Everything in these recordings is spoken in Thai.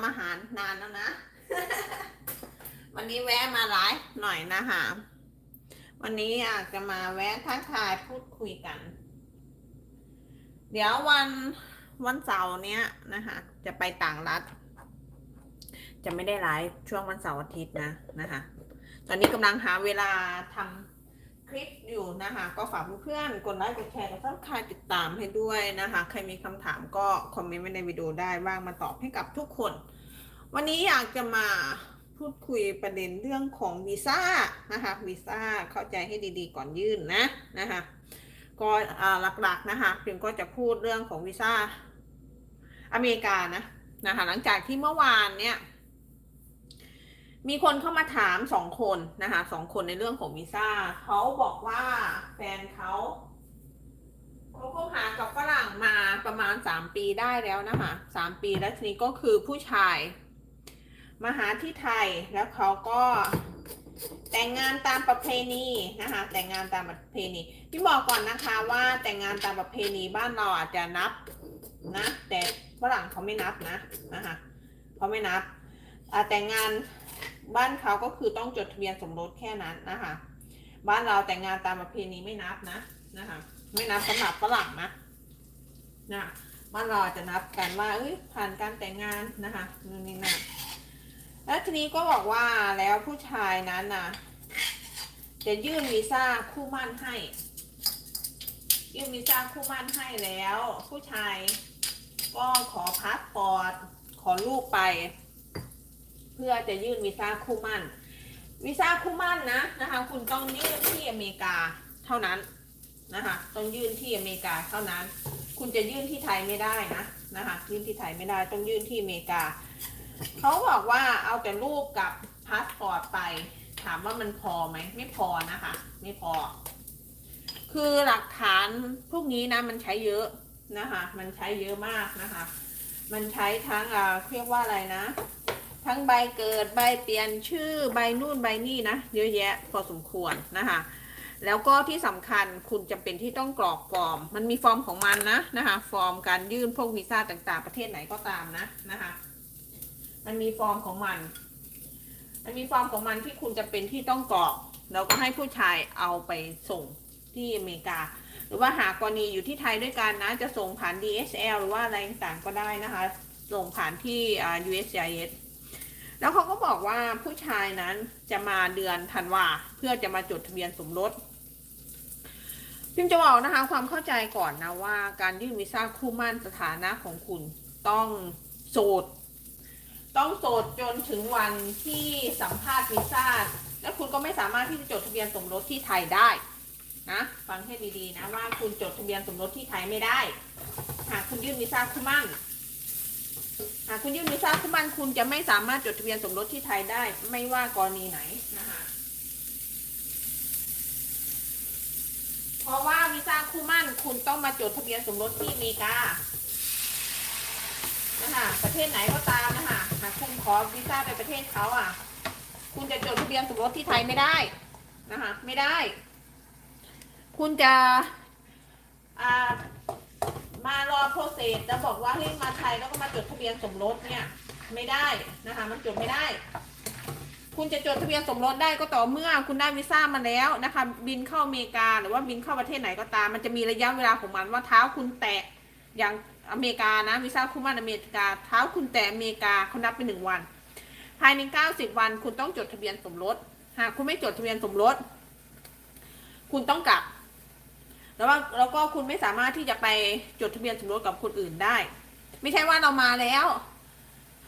ำอาหารนานแล้วนะ วันนี้แวะมาไลฟ์หน่อยนะคะวันนี้อยากจะมาแวะทักทายพูดคุยกัน เดี๋ยววันวันเสาร์เนี้ยนะคะจะไปต่างรัฐ จะไม่ได้ไลฟ์ช่วงวันเสาร์อาทิตย์นะนะคะ ตอนนี้กำลังหาเวลาทำ คลิปอยู่นะคะ ก็ฝากเพื่อนๆกดไลค์กดแชร์กดซับสไครต์ติดตามให้ด้วยนะคะ ใครมีคำถามก็คอมเมนต์ไว้ในวิดีโอได้ว่างมาตอบให้กับทุกคน วันนี้อยากจะมาพูดคุยประเด็นเรื่องของวีซ่านะคะวีซ่าเข้าใจให้ดีๆก่อนยื่นนะนะคะก็หลักๆนะคะพิมก็จะพูดเรื่องของวีซ่าอเมริกานะนะคะหลังจากที่เมื่อวานเนี่ย มีคนเข้ามาถามสองคนนะคะสองคนในเรื่องของวีซ่าเขาบอกว่าแฟนเขาเขาคบหากับฝรั่งมาประมาณสามปีได้แล้วนะคะสามปีแล้วทีนี้ก็คือผู้ชาย มาหาที่ไทยแล้วเขาก็แต่งงานตามประเพณีนะคะแต่งงานตามประเพณีพี่บอกก่อนนะคะว่าแต่งงานตามประเพณีบ้านเราอาจจะนับนะแต่ฝรั่งเขาไม่นับนะนะคะเขาไม่นับแต่งงาน บ้านเขาก็คือต้องจดทะเบียนสมรสแค่นั้นนะคะ บ้านเราแต่งงานตามประเพณีไม่นับนะนะคะ ไม่นับสำหรับฝรั่งนะนะบ้านเราอาจจะนับกันว่าเอ้ยผ่านการแต่งงานนะคะนู่นนี่นั่นแล้วทีนี้ก็บอกว่าแล้วผู้ชายนั้นนะจะยื่นวีซ่าคู่มั่นให้ ยื่นวีซ่าคู่มั่นให้แล้ว ผู้ชายก็ขอพาสปอร์ตขอลูกไป พื่อจะยื่นวีซ่าคู่มั่นวีซ่าคู่มั่นนะนะคะ คุณต้องยื่นที่อเมริกาเท่านั้นนะคะต้องยื่นที่อเมริกาเท่านั้น คุณจะยื่นที่ไทยไม่ได้นะนะคะยื่นที่ไทยไม่ได้ต้องยื่นที่อเมริกาเขาบอกว่าเอาแต่รูปกับพาสปอร์ตไป ถามว่ามันพอไหมไม่พอนะคะ ไม่พอ คือหลักฐานพวกนี้นะมันใช้เยอะนะคะ มันใช้เยอะมากนะคะ มันใช้ทั้งอ่าเรียกว่าอะไรนะ ทั้งใบเกิดใบเปลี่ยนชื่อใบนู่นใบนี่นะเยอะแยะพอสมควรนะคะ แล้วก็ที่สำคัญคุณจำเป็นที่ต้องกรอกฟอร์ม มันมีฟอร์มของมันนะนะคะฟอร์มการยื่นพวกวีซ่าต่างๆ ประเทศไหนก็ตามนะนะคะมันมีฟอร์มของมัน มันมีฟอร์มของมันที่คุณจะเป็นที่ต้องกรอก แล้วก็ให้ผู้ชายเอาไปส่งที่อเมริกา หรือว่าหากกรณีอยู่ที่ไทยด้วยกันนะ จะส่งผ่าน DHL หรือว่าอะไรต่างก็ได้นะคะ ส่งผ่านที่อ่า USCIS แล้วเขาก็บอกว่าผู้ชายนั้นจะมาเดือนธันวาเพื่อจะมาจดทะเบียนสมรสพิมจะบอกนะคะความเข้าใจก่อนนะว่า การยื่นวีซ่าคู่มั่นสถานะของคุณต้องโสด ต้องโสดจนถึงวันที่สัมภาษณ์วีซ่าและคุณก็ไม่สามารถที่จะจดทะเบียนสมรสที่ไทยได้นะฟังให้ดีๆนะว่าคุณจดทะเบียนสมรสที่ไทยไม่ได้หากคุณยื่นวีซ่าคู่มั่น หากคุณยื่นวีซ่าคู่มั่นคุณจะไม่สามารถจดทะเบียนสมรสที่ไทยได้ ไม่ว่ากรณีไหนนะคะเพราะว่าวีซ่าคู่มั่นคุณต้องมาจดทะเบียนสมรสที่อเมริกานะคะประเทศไหนก็ตามนะคะหากคุณขอวีซ่าไปประเทศเขาอะ คุณจะจดทะเบียนสมรสที่ไทยไม่ได้นะคะไม่ได้ คุณจะอ่า มารอโปรเซสแล้วบอกว่าเฮ้มาไทยแล้วก็มาจดทะเบียนสมรสเนี่ยไม่ได้นะคะ มันจดไม่ได้ คุณจะจดทะเบียนสมรสได้ก็ต่อเมื่อคุณได้วีซ่ามาแล้วนะคะ บินเข้าอเมริกาหรือว่าบินเข้าประเทศไหนก็ตาม มันจะมีระยะเวลาของมันว่าเท้าคุณแตะอย่างอเมริกานะวีซ่าคู่มั่นอเมริกา เท้าคุณแตะอเมริกาเขานับเป็นหนึ่งวัน ภายใน 90 วัน คุณต้องจดทะเบียนสมรสหากคุณไม่จดทะเบียนสมรสคุณต้องกลับ แล้วว่าแล้วก็คุณไม่สามารถที่จะไปจดทะเบียนสมรสกับคนอื่นได้ ไม่ใช่ว่าเรามาแล้ว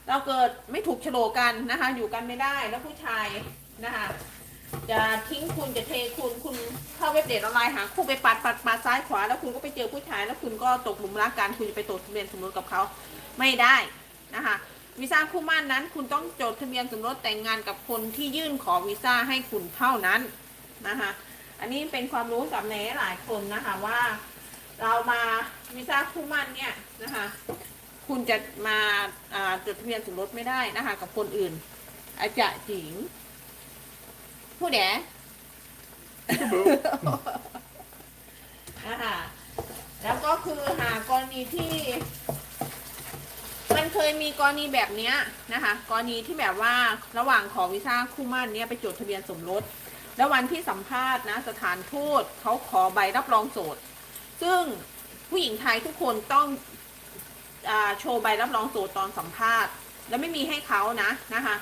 เราเกิดไม่ถูกโฉลกกันนะคะ อยู่กันไม่ได้แล้วผู้ชายนะคะจะทิ้งคุณจะเทคุณคุณเข้าเว็บเดทออนไลน์หาคู่ไปปัดปัดปัดซ้ายขวา แล้วคุณก็ไปเจอผู้ชาย แล้วคุณก็ตกหลุมรักกันคุณจะไปจดทะเบียนสมรสกับเขาไม่ได้นะคะวีซ่าคู่มั่นนั้น คุณต้องจดทะเบียนสมรสแต่งงานกับคนที่ยื่นขอวีซ่าให้คุณเท่านั้นนะคะ อันนี้เป็นความรู้กับแหนหลายคนนะคะว่า เรามาวีซ่าคู่หมั่นเนี่ยนะคะ คุณจะมาอ่าจดทะเบียนสมรสไม่ได้นะคะ กับคนอื่น อาจจะจริงผู้แดนะคะแล้วก็คือหากกรณีที่ มันเคยมีกรณีแบบเนี้ยนะคะ กรณีที่แบบว่าระหว่างขอวีซ่าคู่หมั่นเนี่ยไปจดทะเบียนสมรส แล้ววันที่สัมภาษณ์นะสถานทูตเขาขอใบรับรองโสด ซึ่งผู้หญิงไทยทุกคนต้องอโชว์ใบรับรองโสดตอนสัมภาษณ์ แล้วไม่มีให้เขานะนะคะ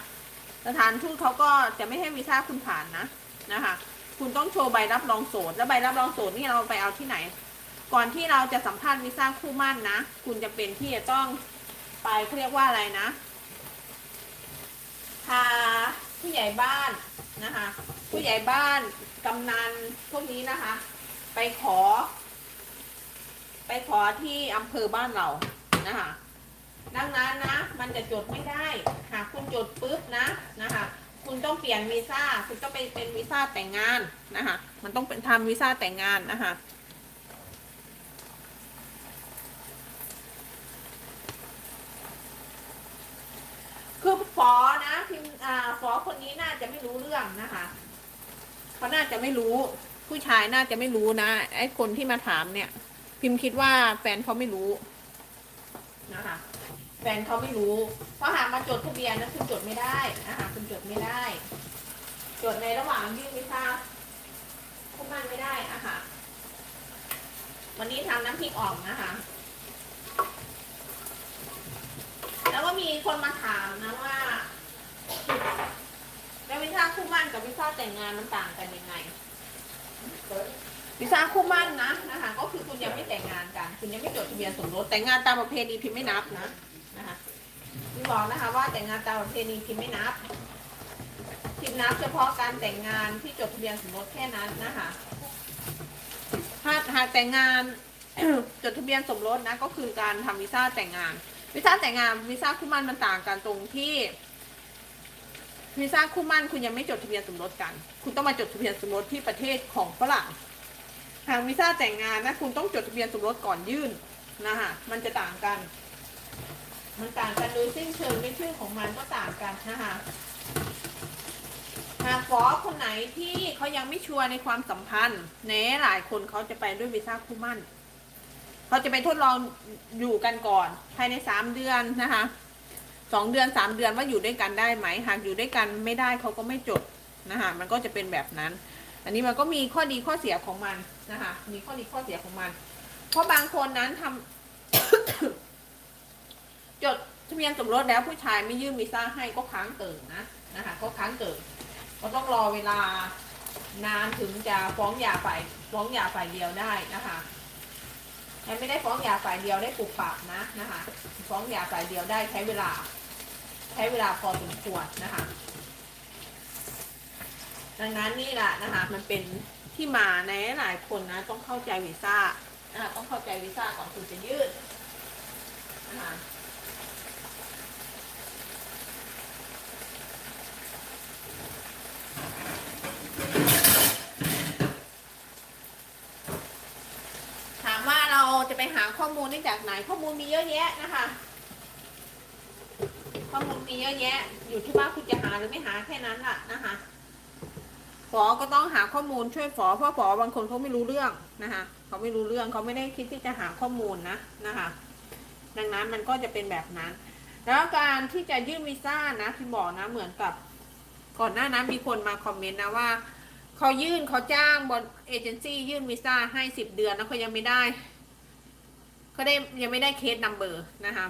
สถานทูตเขาก็จะไม่ให้วีซ่าคุณผ่านนะนะคะ คุณต้องโชว์ใบรับรองโสด แล้วใบรับรองโสดนี่เราไปเอาที่ไหน ก่อนที่เราจะสัมภาษณ์วีซ่าคู่มั่นนะ คุณจะเป็นที่จะต้องไปเขาเรียกว่าอะไรนะพาผู้ใหญ่บ้านนะคะ ผู้ใหญ่บ้านกำนันพวกนี้นะคะ ไปขอ ไปขอที่อำเภอบ้านเรานะคะ ดังนั้นนะ มันจะจดไม่ได้ หากคุณจดปุ๊บนะนะคะ คุณต้องเปลี่ยนวีซ่า คุณต้องไปเป็นวีซ่าแต่งงานนะคะ มันต้องเป็นทำวีซ่าแต่งงานนะคะคือฟอนะพิมพ์อ่าฟอคนนี้น่าจะไม่รู้เรื่องนะคะ เขาน่าจะไม่รู้ ผู้ชายน่าจะไม่รู้นะไอ้คนที่มาถามเนี่ย พิมพ์คิดว่าแฟนเขาไม่รู้นะคะแฟนเขาไม่รู้ เพราะหากมาจดทะเบียนนั้นคุณจดไม่ได้นะคะคุณจดไม่ได้ จดในระหว่างยื่นวีซ่าคุณมันไม่ได้อะค่ะ วันนี้ทำน้ำพริกอ่องนะคะ แล้วก็มีคนมาถามนะว่า แล้ววีซ่าคู่มั่นกับวีซ่าแต่งงานมันต่างกันยังไงวีซ่าคู่มั่นนะนะคะก็คือคุณยังไม่แต่งงานกัน คุณยังไม่จดทะเบียนสมรสแต่งงานตามประเพณีพิมพ์ไม่นับนะนะคะพี่บอกนะคะว่าแต่งงานตามประเพณีพิมพ์ไม่นับพิมพ์นับเฉพาะการแต่งงานที่จดทะเบียนสมรสแค่นั้นนะคะหากหากแต่งงานจดทะเบียนสมรสนะก็คือการทำวีซ่าแต่งงานวีซ่าแต่งงานวีซ่าคู่มั่นมันต่างกันตรงที่ วีซ่าคู่มั่นคุณยังไม่จดทะเบียนสมรสกัน คุณต้องมาจดทะเบียนสมรสที่ประเทศของฝรั่ง หากวีซ่าแต่งงานนะคุณต้องจดทะเบียนสมรสก่อนยื่นนะคะมันจะต่างกัน มันต่างกันโดยสิ้นเชิงในชื่อของมันก็ต่างกันนะคะหากฟอคนไหนที่เขายังไม่ชัวร์ในความสัมพันธ์เน่หลายคนเขาจะไปด้วยวีซ่าคู่มั่นเขาจะไปทดลองอยู่กันก่อน ภายในสามเดือนนะคะ สองเดือนสามเดือนว่าอยู่ด้วยกันได้ไหมหากอยู่ด้วยกันไม่ได้เขาก็ไม่จดนะคะมันก็จะเป็นแบบนั้น อันนี้มันก็มีข้อดีข้อเสียของมันนะคะมีข้อดีข้อเสียของมัน เพราะบางคนนั้นทำจดทะเบียนสมรสแล้วผู้ชายไม่ยื่นวีซ่าให้ก็ค้างเติ่งนะนะคะก็ค้างเติ่งก็ต้องรอเวลานานถึงจะฟ้องหย่าฝ่ายฟ้องหย่าฝ่ายเดียวได้นะคะแต่ไม่ได้ฟ้องหย่าฝ่ายเดียวได้ปลูกปากนะนะคะ ฟ้องหย่าฝ่ายเดียวได้ใช้เวลา ใช้เวลาพอสมควรนะคะ ดังนั้นนี่แหละนะคะ มันเป็นที่มาในหลายคนนะ ต้องเข้าใจวีซ่านะคะต้องเข้าใจวีซ่าก่อนคุณจะยื่นนะคะถามว่าเราจะไปหาข้อมูลได้จากไหนข้อมูลมีเยอะแยะนะคะ ข้อมูลมีเยอะแยะ อยู่ที่ว่าคุณจะหาหรือไม่หาแค่นั้นล่ะนะคะฝอก็ต้องหาข้อมูลช่วยฝอเพราะฝอบางคนเขาไม่รู้เรื่องนะคะเขาไม่รู้เรื่องเขาไม่ได้คิดที่จะหาข้อมูลนะนะคะ ดังนั้นมันก็จะเป็นแบบนั้น แล้วการที่จะยื่นวีซ่านะพี่บอกนะเหมือนกับก่อนหน้านั้นมีคนมาคอมเมนต์นะว่าเขายื่นเขาจ้างบนเอเจนซี่ยื่นวีซ่าให้สิบเดือนแล้วเขายังไม่ได้เขาได้ยังไม่ได้เคสนัมเบอร์นะคะ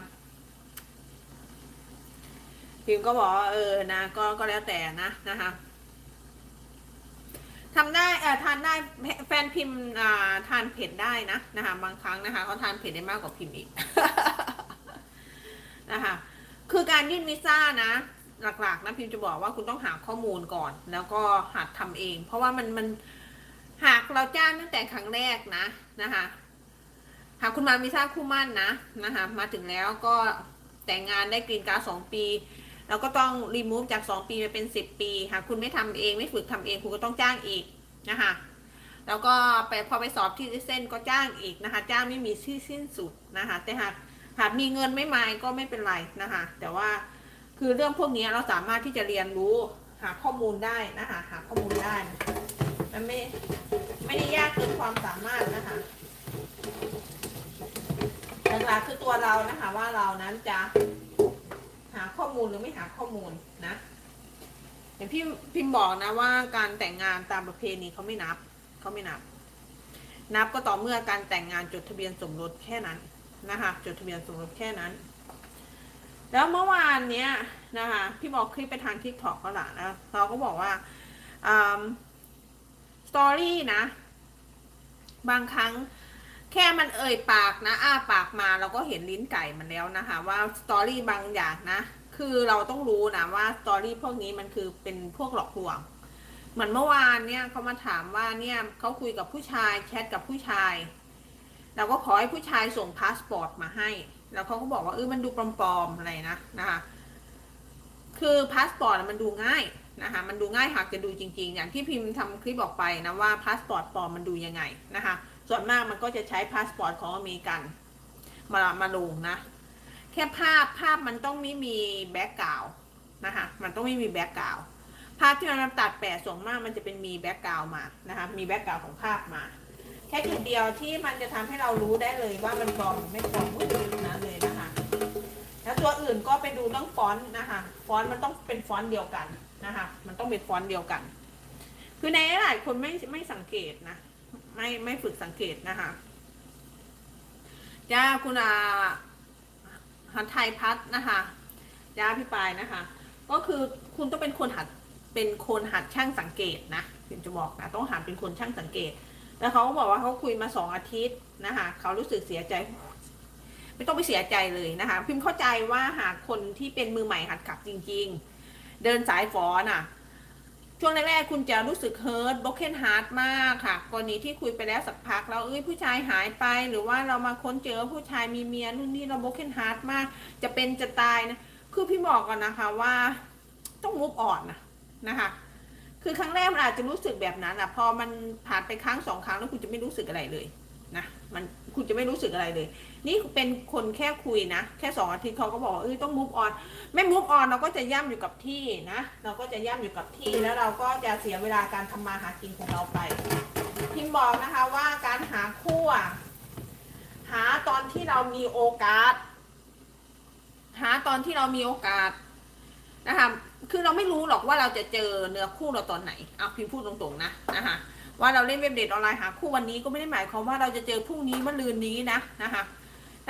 พิมก็บอกว่าเออนะก็ก็แล้วแต่นะนะคะทำได้เออทานได้แฟนพิมพ์อ่าทานเผ็ดได้นะนะคะบางครั้งนะคะเขาทานเผ็ดได้มากกว่าพิมพ์อีกนะคะคือการยื่นวีซ่านะหลักๆนะพิมจะบอกว่าคุณต้องหาข้อมูลก่อน แล้วก็หัดทำเอง เพราะว่ามันมันหากเราจ้างตั้งแต่ครั้งแรกนะนะคะหากคุณมาวีซ่าคู่มั่นนะนะคะมาถึงแล้วก็แต่งงานได้กรีนการ์ดสองปี แล้วก็ต้องรีมูฟจากสองปีไปเป็นสิบปีหากคุณไม่ทำเองไม่ฝึกทำเองคุณก็ต้องจ้างอีกนะคะแล้วก็ไปพอไปสอบที่เส้นก็จ้างอีกนะคะจ้างไม่มีที่สิ้นสุดนะคะแต่หากหากมีเงินไม่มาก็ไม่เป็นไรนะคะแต่ว่าคือเรื่องพวกนี้เราสามารถที่จะเรียนรู้หาข้อมูลได้นะคะหาข้อมูลได้มันไม่ไม่ได้ยากเกินความสามารถนะคะหลักๆคือตัวเรานะคะว่าเรานั้นจะ หาข้อมูลหรือไม่หาข้อมูลนะอย่างพี่พิมพ์บอกนะว่าการแต่งงานตามประเพณีเขาไม่นับเขาไม่นับ นับก็ต่อเมื่อการแต่งงานจดทะเบียนสมรสแค่นั้นนะคะจดทะเบียนสมรสแค่นั้น แล้วเมื่อวานเนี้ยนะคะพี่บอกคลิปไปทางทิกตอกก็หละนะเราก็บอกว่าสตอรี่นะ บางครั้ง แค่มันเอ่ยปากนะ อ้าปากมาเราก็เห็นลิ้นไก่มันแล้วนะคะ ว่าสตอรี่บางอย่างนะ คือเราต้องรู้นะว่าสตอรี่พวกนี้มันคือเป็นพวกหลอกลวง เหมือนเมื่อวานเนี่ยเขามาถามว่าเนี่ยเขาคุยกับผู้ชายแชทกับผู้ชาย เราก็ขอให้ผู้ชายส่งพาสปอร์ตมาให้ แล้วเขาก็บอกว่าเออมันดูปลอมๆอะไรนะนะคะ คือพาสปอร์ตมันดูง่ายนะคะมันดูง่ายหากจะดูจริงๆ อย่างที่พิมพ์ทำคลิปออกไปนะว่าพาสปอร์ตปลอมมันดูยังไงนะคะ ส่วนมากมันก็จะใช้พาสปอร์ตของอเมริกันมามาลงนะ แค่ภาพภาพมันต้องไม่มีแบ็กกราวนะคะมันต้องไม่มีแบ็กกราวภาพที่มันตัดแปะส่วนมากมันจะเป็นมีแบ็กกราวมานะคะมีแบ็กกราวของภาพมา แค่จุดเดียวที่มันจะทำให้เรารู้ได้เลยว่ามันปลอมหรือไม่ปลอมก็คือนั้นเลยนะคะ แล้วตัวอื่นก็ไปดูเรื่องฟอนต์นะคะฟอนต์มันต้องเป็นฟอนต์เดียวกันนะคะมันต้องเป็นฟอนต์เดียวกัน คือในหลายคนไม่ไม่สังเกตนะ ไม่ไม่ฝึกสังเกตนะคะจ้าคุณอาหันไทยพัฒนะคะจ้าพี่ปายนะคะ ก็คือคุณต้องเป็นคนหัดเป็นคนหัดช่างสังเกตนะพิมจะบอกนะต้องหัดเป็นคนช่างสังเกต แล้วเขาก็บอกว่าเขาคุยมาสองอาทิตย์นะคะเขารู้สึกเสียใจ ไม่ต้องไปเสียใจเลยนะคะ พิมพ์เข้าใจว่าหากคนที่เป็นมือใหม่หัดขับจริง ๆ เดินสายฝอน่ะ ช่วงแรกๆคุณจะรู้สึกเฮิร์ตบล็อกเคนฮาร์ดมากค่ะ กรณีที่คุยไปแล้วสักพักแล้วเอ้ยผู้ชายหายไป หรือว่าเรามาค้นเจอผู้ชายมีเมียนู่นนี่เราบล็อกเคนฮาร์ดมาก จะเป็นจะตายนะคือพี่บอกก่อนนะคะว่าต้องมุฟอ่อนนะนะคะ คือครั้งแรกมันอาจจะรู้สึกแบบนั้นอะพอมันผ่านไปครั้งสองครั้งแล้วคุณจะไม่รู้สึกอะไรเลยนะมันคุณจะไม่รู้สึกอะไรเลย นี่เป็นคนแค่คุยนะ แค่สองอาทิตย์เขาก็บอกว่าเอ้ยต้องมุฟออนไม่มุฟออนเราก็จะย่ำอยู่กับที่นะ เราก็จะย่ำอยู่กับที่แล้วเราก็จะเสียเวลาการทำมาหากินของเราไป พิมบอกนะคะว่าการหาคู่หาตอนที่เรามีโอกาส หาตอนที่เรามีโอกาสนะคะคือเราไม่รู้หรอกว่าเราจะเจอเนื้อคู่เราตอนไหนเอาพิมพ์พูดตรงๆนะนะคะว่าเราเล่นเว็บเดทออนไลน์หาคู่วันนี้ก็ไม่ได้หมายความว่าเราจะเจอพรุ่งนี้มะรืนนี้นะนะคะ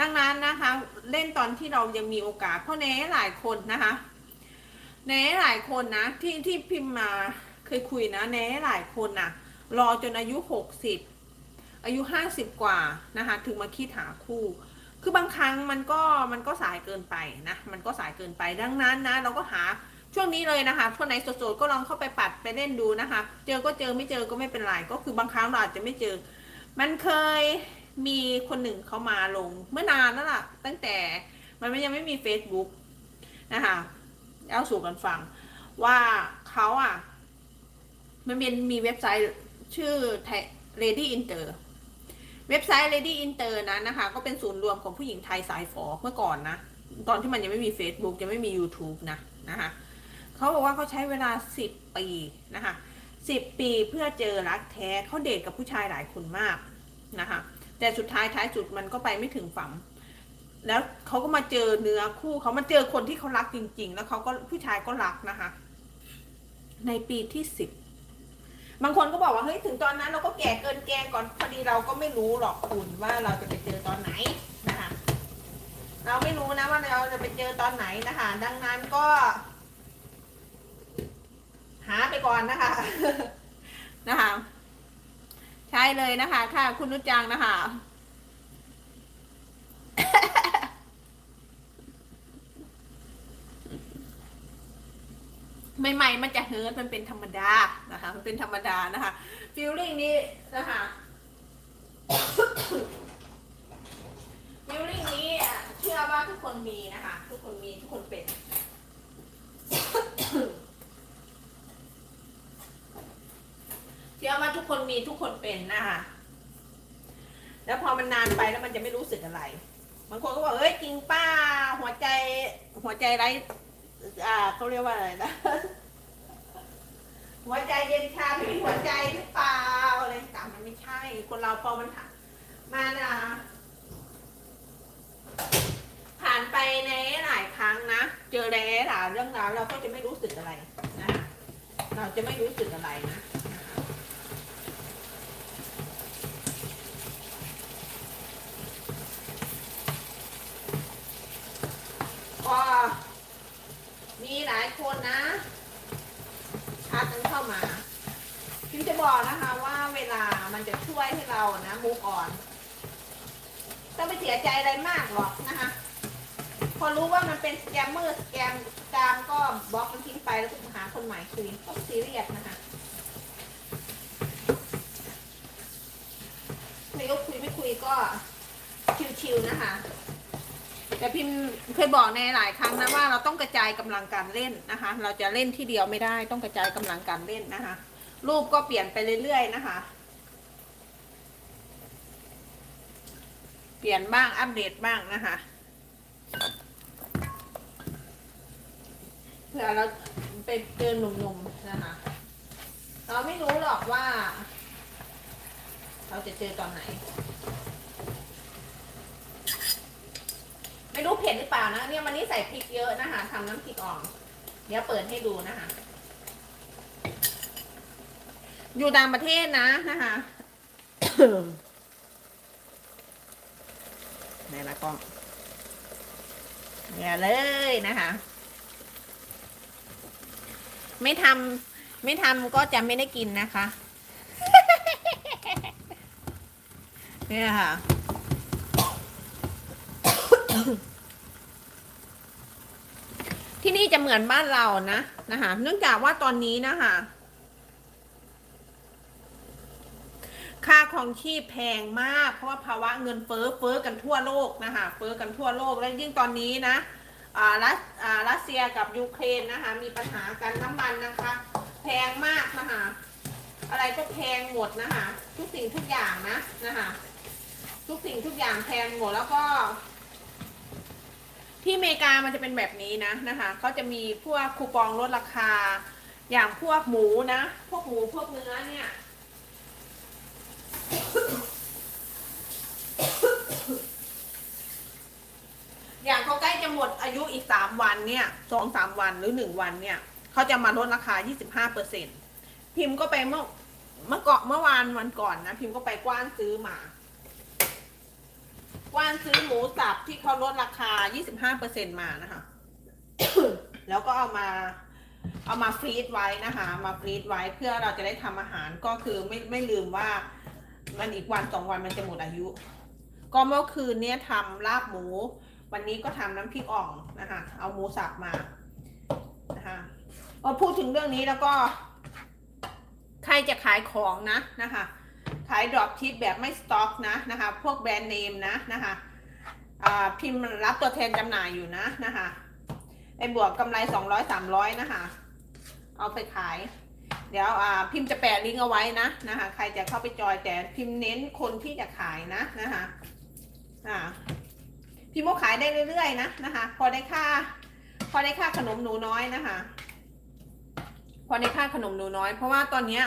ดังนั้นนะคะเล่นตอนที่เรายังมีโอกาส เพราะแน่หลายคนนะคะแน่หลายคนนะที่ที่พิมพ์มาเคยคุยนะแน่หลายคนนะรอจนอายุหกสิบอายุห้าสิบกว่านะคะถึงมาคิดหาคู่ คือบางครั้งมันก็มันก็สายเกินไปนะมันก็สายเกินไปดังนั้นนะเราก็หาช่วงนี้เลยนะคะคนไหนโสดๆก็ลองเข้าไปปัดไปเล่นดูนะคะ เจอก็เจอไม่เจอก็ไม่เป็นไรก็คือบางครั้งเราอาจจะไม่เจอ มันเคย มีคนหนึ่งเขามาลงเมื่อนานแล้วล่ะ ตั้งแต่มันยังไม่มี Facebook นะคะเอาสู่กันฟัง ว่าเขาอะ มันมีมีเว็บไซต์ชื่อ Lady Inter เว็บไซต์ Lady Inter นะนะคะ ก็เป็นศูนย์รวมของผู้หญิงไทยสายฝอเมื่อก่อนนะ ตอนที่มันยังไม่มี Facebook ยังไม่มี YouTube นะนะคะเขาบอกว่าเขาใช้เวลา 10 ปีนะคะ10 ปีเพื่อเจอรักแท้เขาเดทกับผู้ชายหลายคนมากนะคะ แต่สุดท้ายท้ายสุดมันก็ไปไม่ถึงฝังแล้วเขาก็มาเจอเนื้อคู่เขามาเจอคนที่เขารักจริง ๆ แล้วเขาก็ผู้ชายก็รักนะคะ ในปีที่สิบบางคนก็บอกว่าเฮ้ยถึงตอนนั้นเราก็แก่เกินแกงก่อนพอดีเราก็ไม่รู้หรอกคุณว่าเราจะไปเจอตอนไหนนะคะเราไม่รู้นะว่าเราจะไปเจอตอนไหนนะคะ ดังนั้นก็ หาไปก่อนนะคะนะคะ ใช่เลยนะคะค่ะคุณนุชจังนะคะ ใหม่ ๆ มันจะเฮิร์ตมันเป็นธรรมดานะคะ มันเป็นธรรมดานะคะฟิลลิ่งนี้นะคะฟิลลิ่งนี้เชื่อว่าทุกคนมีนะคะ ทุกคนมีทุกคนเป็น เชื่อว่าทุก คนมีทุกคนเป็นนะคะแล้วพอมันนานไปแล้วมันจะไม่รู้สึกอะไรบางคนก็บอกเอ้ยจริงป้า หัวใจหัวใจไรอ่าเขาเรียกว่าอะไรนะหัวใจเย็นชาไม่มีหัวใจหรือเปล่าอะไรต่างมันไม่ใช่ คนเราพอมันมันอะผ่านไปในหลายครั้งนะเจอในหลายเรื่องราวเราก็จะไม่รู้สึกอะไรนะเราจะไม่รู้สึกอะไรนะนะคะก็มีหลายคนนะทักกันเข้ามาพิมจะ บอกนะคะว่าเวลามันจะช่วยให้เรานะมูฟออนต้องไปเสียใจอะไรมากหรอกนะคะ พอรู้ว่ามันเป็นสแกมเมอร์สแกมตามก็บล็อกมันทิ้งไปแล้วก็หาคนใหม่คุยต้องซีเรียสนะคะไม่ก็คุยไม่คุยก็ชิวๆนะคะแต่พิมเคยบอกในหลายครั้งนะว่าเราต้องกระจายกำลังการเล่นนะคะ เราจะเล่นที่เดียวไม่ได้ต้องกระจายกำลังการเล่นนะคะ รูปก็เปลี่ยนไปเรื่อยๆนะคะ เปลี่ยนบ้างอัปเดตบ้างนะคะเผื่อเราไปเจอหนุ่มๆนะคะ เราไม่รู้หรอกว่า เราจะเจอตอนไหน ไม่รู้เผ็ดหรือเปล่านะ เนี่ยวันนี้ใส่พริกเยอะนะคะทำน้ำพริกอ่อง เดี๋ยวเปิดให้ดูนะคะ อยู่ต่างประเทศนะนะคะไหนละกล้องเนี่ยเลยนะคะ ไม่ทำไม่ทำก็จะไม่ได้กินนะคะ เนี่ยค่ะที่นี่จะเหมือนบ้านเรานะนะคะ เนื่องจากว่าตอนนี้นะคะ ค่าของชีพแพงมาก เพราะว่าภาวะเงินเฟ้อเฟ้อกันทั่วโลกนะคะเฟ้อกันทั่วโลกแล้วยิ่งตอนนี้นะอ่ารัสอ่ารัสเซียกับยูเครนนะคะมีปัญหากันน้ำมันนะคะ แพงมากนะคะอะไรก็แพงหมดนะคะทุกสิ่งทุกอย่างนะนะคะทุกสิ่งทุกอย่างแพงหมดแล้วก็ ที่อเมริกามันจะเป็นแบบนี้นะนะคะเขาจะมีพวกคูปองลดราคา อย่างพวกหมูนะ พวกหมูพวกเนื้อเนี่ย อย่างเขาใกล้จะหมดอายุอีกสามวันเนี่ยสองสามวันหรือหนึ่งวันเนี่ยเขาจะมาลดราคา25เปอร์เซ็นพิมพ์ก็ไปเมื่อเมื่อก่อนเมื่อวานวันก่อนนะ พิมพ์ก็ไปกว้านซื้อมากว้านซื้อหมูสับที่เขาลดราคา25เปอร์เซ็นมานะคะ แล้วก็เอามาเอามาฟรีซไว้นะคะ มาฟรีซไว้เพื่อเราจะได้ทำอาหารก็คือไม่ไม่ลืมว่า มันอีกวันสองวันมันจะหมดอายุ ก็เมื่อคืนเนี้ยทำลาบหมู วันนี้ก็ทำน้ำพริกอ่องนะคะเอาหมูสับมานะคะพอพูดถึงเรื่องนี้แล้วก็ ใครจะขายของนะนะคะขายดรอปทิปแบบไม่สต็อกนะนะคะ พวกแบรนด์เนมนะนะคะพิมพ์รับตัวแทนจำหน่ายอยู่นะนะคะไอ้บวกกำไรสองร้อยสามร้อยนะคะ เอาไปขาย เดี๋ยวพิมพ์จะแปะลิงก์เอาไว้นะนะคะ ใครจะเข้าไปจอยแต่พิมพ์เน้นคนที่จะขายนะนะคะอ่าพิมพ์ก็ขายได้เรื่อยๆนะนะคะ พอได้ค่า พอได้ค่าขนมหนูน้อยนะคะ พอได้ค่าขนมหนูน้อย เพราะว่าตอนเนี้ย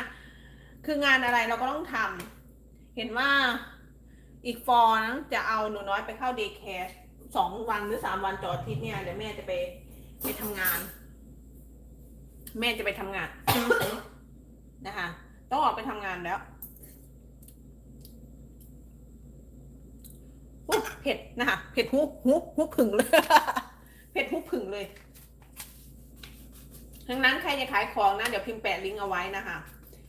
คืองานอะไรเราก็ต้องทำเห็นว่าอีกฟอร์นะจะเอาหนูน้อยไปเข้าเดย์แคร์สองวันหรือสามวันต่ออาทิตย์เนี่ยเดี๋ยวแม่จะไปไปทำงาน แม่จะไปทำงาน นะคะ ต้องออกไปทำงานแล้วอุ๊ยเผ็ดนะคะเผ็ดฮุกฮุกฮุกผึ่งเลยเผ็ดฮุกผึ่งเลยดังนั้นใครจะขายของนะ เดี๋ยวพิมพ์แปะลิงก์เอาไว้นะคะ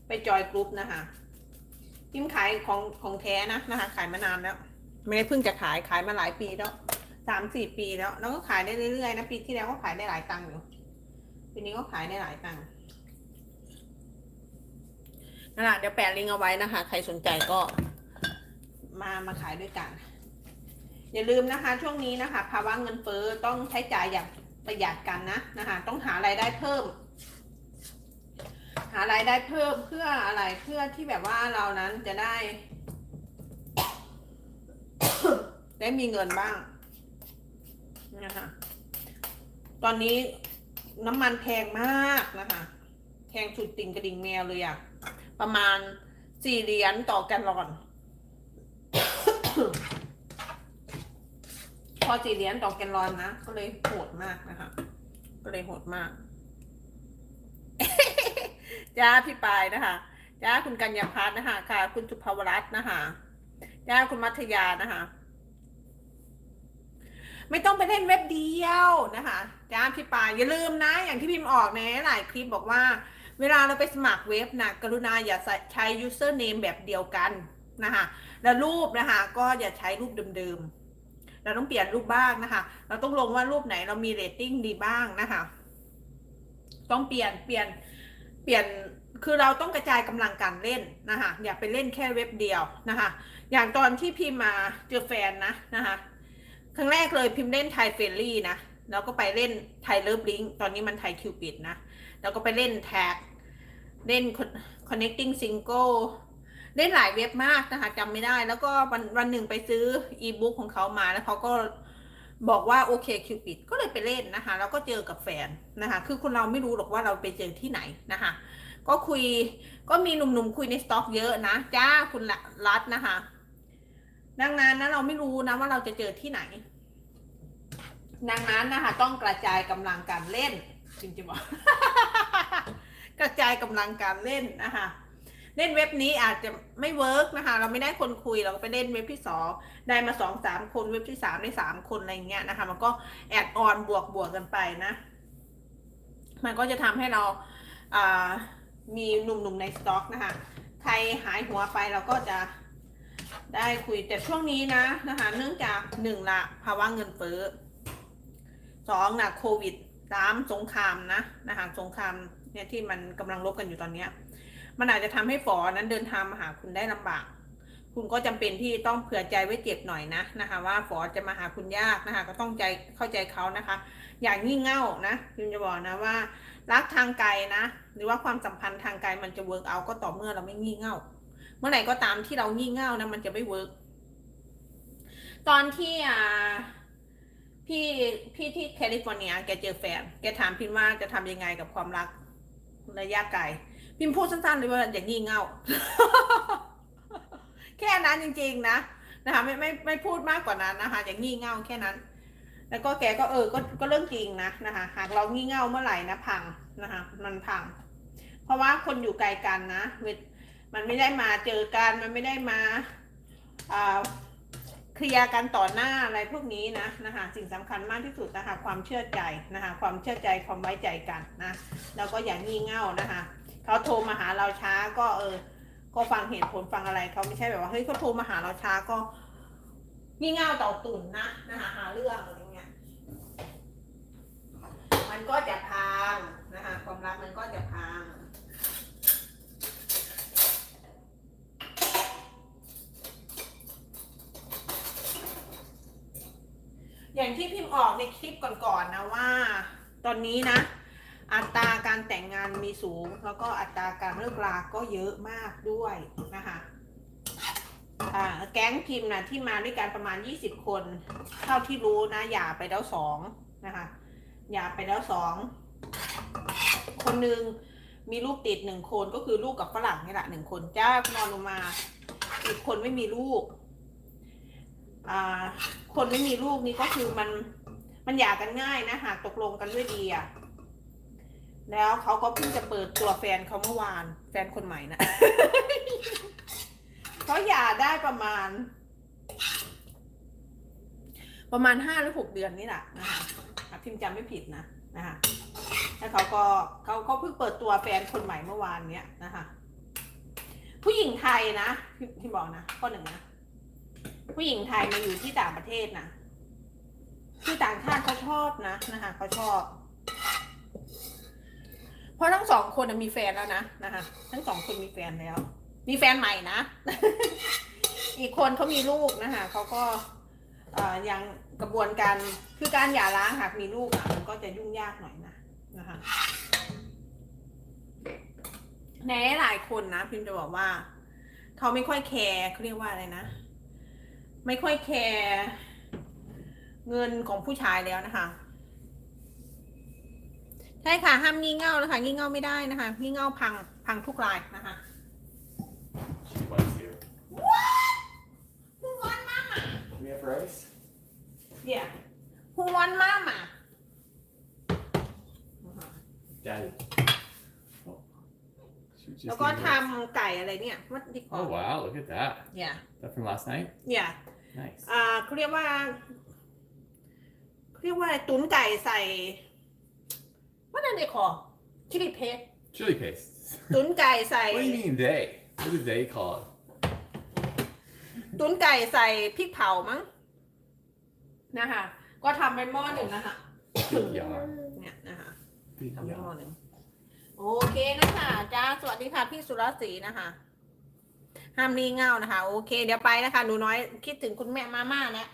ไปจอยกรุ๊ปนะคะพิมพ์ขายของของแท้นะนะคะ ขายมานานแล้ว ไม่ได้เพิ่งจะขายขายมาหลายปีแล้วสามสี่ปีแล้ว แล้วก็ขายได้เรื่อยๆนะปีที่แล้วก็ขายได้หลายตังค์อยู่ ปีนี้ก็ขายได้หลายตังค์นั่นแหละเดี๋ยวแปะลิงก์เอาไว้นะคะ ใครสนใจก็ มามาขายด้วยกัน อย่าลืมนะคะ ช่วงนี้นะคะ ภาวะเงินเฟ้อต้องใช้จ่ายอย่างประหยัดกันนะนะคะ ต้องหารายได้เพิ่ม หารายได้เพิ่มเพื่ออะไรเพื่อที่แบบว่าเรานั้นจะได้ ได้มีเงินบ้างนะคะตอนนี้ น้ำมันแพงมากนะคะ แพงสุดติ่งกระดิ่งแมวเลยอะประมาณสี่เหรียญต่อแกลลอน พอสี่เหรียญต่อแกนลอนนะ ก็เลยโหดมากนะคะ ก็เลยโหดมาก จ้าพี่ปายนะคะจ้าคุณกัญญาพัฒน์นะคะ ค่ะ คุณสุภาวรัตน์นะคะจ้าคุณมัธยานะคะ ไม่ต้องไปเล่นเว็บเดียวนะคะจ้าพี่ปายอย่าลืมนะ อย่างที่พิมพ์ออกในหลายคลิปบอกว่า เวลาเราไปสมัครเว็บนะกรุณาอย่าใช้ username แบบเดียวกันนะคะแล้วรูปนะคะก็อย่าใช้รูปเดิมๆเราต้องเปลี่ยนรูปบ้างนะคะ เราต้องลงว่ารูปไหนเรามีเรตติ้งดีบ้างนะคะ ต้องเปลี่ยนเปลี่ยนเปลี่ยนคือเราต้องกระจายกำลังการเล่นนะคะอย่าไปเล่นแค่เว็บเดียวนะคะ อย่างตอนที่พิมมาเจอแฟนนะนะคะครั้งแรกเลยพิมเล่นไทยเฟรนลี่นะ แล้วก็ไปเล่นไทยเลิฟลิงตอนนี้มันไทยคิวปิดนะ แล้วก็ไปเล่นแท็ก เล่น connecting single เล่นหลายเว็บมากนะคะจำไม่ได้ แล้วก็วันวันหนึ่งไปซื้ออีบุ๊กของเขามาแล้วเขาก็บอกว่าโอเคคิวปิดก็เลยไปเล่นนะคะ แล้วก็เจอกับแฟนนะคะ คือคนเราไม่รู้หรอกว่าเราไปเจอที่ไหนนะคะ ก็คุยก็มีหนุ่มๆคุยในสต็อกเยอะนะจ้าคุณรัตน์นะคะ ดังนั้นนะเราไม่รู้นะว่าเราจะเจอที่ไหน ดังนั้นนะคะต้องกระจายกำลังการเล่นจริงๆบอกกระจายกำลังการเล่นนะคะเล่นเว็บนี้อาจจะไม่เวิร์กนะคะเราไม่ได้คนคุยเราก็ไปเล่นเว็บที่สองได้มาสองสามคนเว็บที่สามได้สามคนอะไรเงี้ยนะคะ มันก็แอดออนบวกบวกกันไปนะ มันก็จะทำให้เราอ่ามีหนุ่มๆในสต็อกนะคะใครหายหัวไปเราก็จะได้คุยแต่ช่วงนี้นะนะคะ เนื่องจากหนึ่งละภาวะเงินเฟ้อ สองนะโควิดสามสงครามนะนะคะสงครามเนี่ยที่มันกำลังรบกันอยู่ตอนเนี้ยมันอาจจะทำให้ฝอนั้นเดินทางมาหาคุณได้ลำบาก คุณก็จำเป็นที่ต้องเผื่อใจไว้เจ็บหน่อยนะนะคะว่าฝอจะมาหาคุณยากนะคะก็ต้องใจเข้าใจเขานะคะ อย่างงี่เง่านะพิมจะบอกนะว่ารักทางไกลนะ หรือว่าความสัมพันธ์ทางไกลมันจะเวิร์กเอาก็ต่อเมื่อเราไม่งี่เง่า เมื่อไหร่ก็ตามที่เรางี่เง่านะมันจะไม่เวิร์กตอนที่อ่า พี่พี่ที่แคลิฟอร์เนีย แกเจอแฟน แกถามพิมว่าจะทำยังไงกับความรักระยะไกล พิมพูดสั้นๆเลยว่าอย่างงี่เง่า แค่นั้นจริง ๆ นะนะคะไม่ไม่ไม่พูดมากกว่านั้นนะคะ อย่างงี่เง่าแค่นั้น แล้วก็แกก็เออก็ก็เรื่องจริงนะนะคะ หากเรางี่เง่าเมื่อไหร่นะพังนะคะ มันพัง เพราะว่าคนอยู่ไกลกันนะมันไม่ได้มาเจอกันมันไม่ได้มาอ่า เคลียร์กันต่อหน้าอะไรพวกนี้นะนะคะสิ่งสำคัญมากที่สุดนะคะความเชื่อใจนะคะความเชื่อใจความไว้ใจกันนะแล้วก็อย่างงี่เง่านะคะเขาโทรมาหาเราช้าก็เออก็ฟังเหตุผลฟังอะไรเขาไม่ใช่แบบว่าเฮ้ยเขาโทรมาหาเราช้าก็งี่เง่าเต่าตุ่นนะนะคะหาเรื่องอะไรเงี้ยมันก็จะพังนะคะความรักมันก็จะพัง อย่างที่พิมพ์ออกในคลิปก่อนๆนะว่า ตอนนี้นะ อัตราการแต่งงานมีสูง แล้วก็อัตราการเลิกราก็เยอะมากด้วยนะคะแก๊งพิมพ์นะที่มาด้วยกันประมาณ 20 คน เท่าที่รู้นะหย่าไปแล้วสองนะคะหย่าไปแล้วสองคนหนึ่งมีลูกติดหนึ่งคนก็คือลูกกับฝรั่งนี่แหละหนึ่งคนจ้านอนลงมา อีกคนไม่มีลูก คนไม่มีลูกนี่ก็คือมันมันหย่ากันง่ายนะหากตกลงกันด้วยดีอะแล้วเขาก็เพิ่งจะเปิดตัวแฟนเขาเมื่อวาน แฟนคนใหม่นะเขาหย่าได้ประมาณ ประมาณห้าหรือหกเดือนนี่แหละนะคะอะพิมพ์จำไม่ผิดนะนะคะแล้วเขาก็เขาเขาเพิ่งเปิดตัวแฟนคนใหม่เมื่อวานเนี้ยนะคะ ผู้หญิงไทยนะที่ที่บอกนะข้อหนึ่งนะ ผู้หญิงไทยมาอยู่ที่ต่างประเทศนะที่ต่างชาติเขาชอบนะนะคะเขาชอบ เพราะทั้งสองคนมีแฟนแล้วนะนะคะ ทั้งสองคนมีแฟนแล้ว มีแฟนใหม่นะ อีกคนเขามีลูกนะคะเขาก็ยังกระบวนการคือการหย่าร้างหากมีลูกอะมันก็จะยุ่งยากหน่อยนะนะคะในหลายคนนะพิมจะบอกว่า เขาไม่ค่อยแคร์เขาเรียกว่าอะไรนะ ไม่ค่อยแคร์เงินของผู้ชายแล้วนะคะ ใช่ค่ะห้ามงี่เง่านะคะงี่เง่าไม่ได้นะคะงี่เง่าพังพังทุกรายนะคะ She likes you. Who want mama? We have rice? yeah who want mama Daddy. Oh. Should just แล้วก็ eat this. ทำไก่อะไรเนี่ย what do you Oh call wow, look at that. yeah That from last night? yeah Nice. อ่าเขาเรียกว่าเขาเรียกว่าอะไรตุ๋นไก่ใส่ what do they call chili paste Chili paste. ตุ๋นไก่ใส่ what do you mean they? What do they call it? ตุ๋นไก่ใส่พริกเผามั้งนะคะก็ทำไปหม้อหนึ่งนะคะ Big yar. เนี่ยนะคะ Big ทำไปหม้อ yar. หนึ่งโอเคนะคะจ้าสวัสดีค่ะพี่สุรศรีนะคะ ห้ามรีเง่านะคะ โอเค เดี๋ยวไปนะคะหนูน้อยคิดถึงคุณแม่มาม่าแล้ว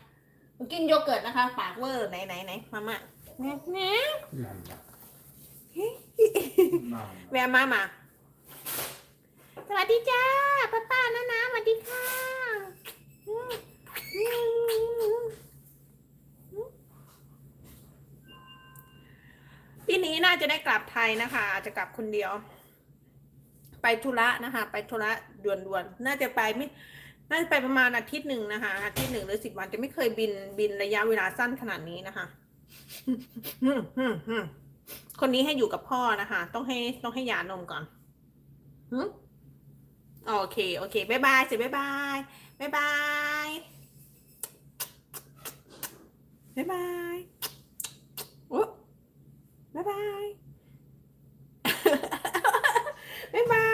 กินโยเกิร์ตนะคะปากเวอร์ไหนไหนไหนมาม่าแม่แม่ Mama. แวะมามาสวัสดีจ้าป้าป้านะนะสวัสดีค่ะอืมอืมปีนี้น่าจะได้กลับไทยนะคะ อาจจะกลับคนเดียว ไปธุระนะคะ ไปธุระด่วนๆ น่าจะไปไม่ น่าจะไปประมาณอาทิตย์หนึ่งนะคะ อาทิตย์หนึ่งหรือสิบวันจะไม่เคยบินบินระยะเวลาสั้นขนาดนี้นะคะ คนนี้ให้อยู่กับพ่อนะคะ ต้องให้ต้องให้ยานมก่อนโอเค โอเคบายบายสิบายบายบายบายบายบายโอ้บายบายบา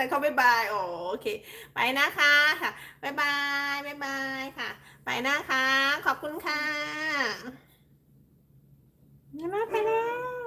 นั้นเขาบายบายโอโอเค ไปนะคะค่ะบายบายบายบายค่ะ ไปนะคะ ขอบคุณค่ะงั้นนะไปแล้ว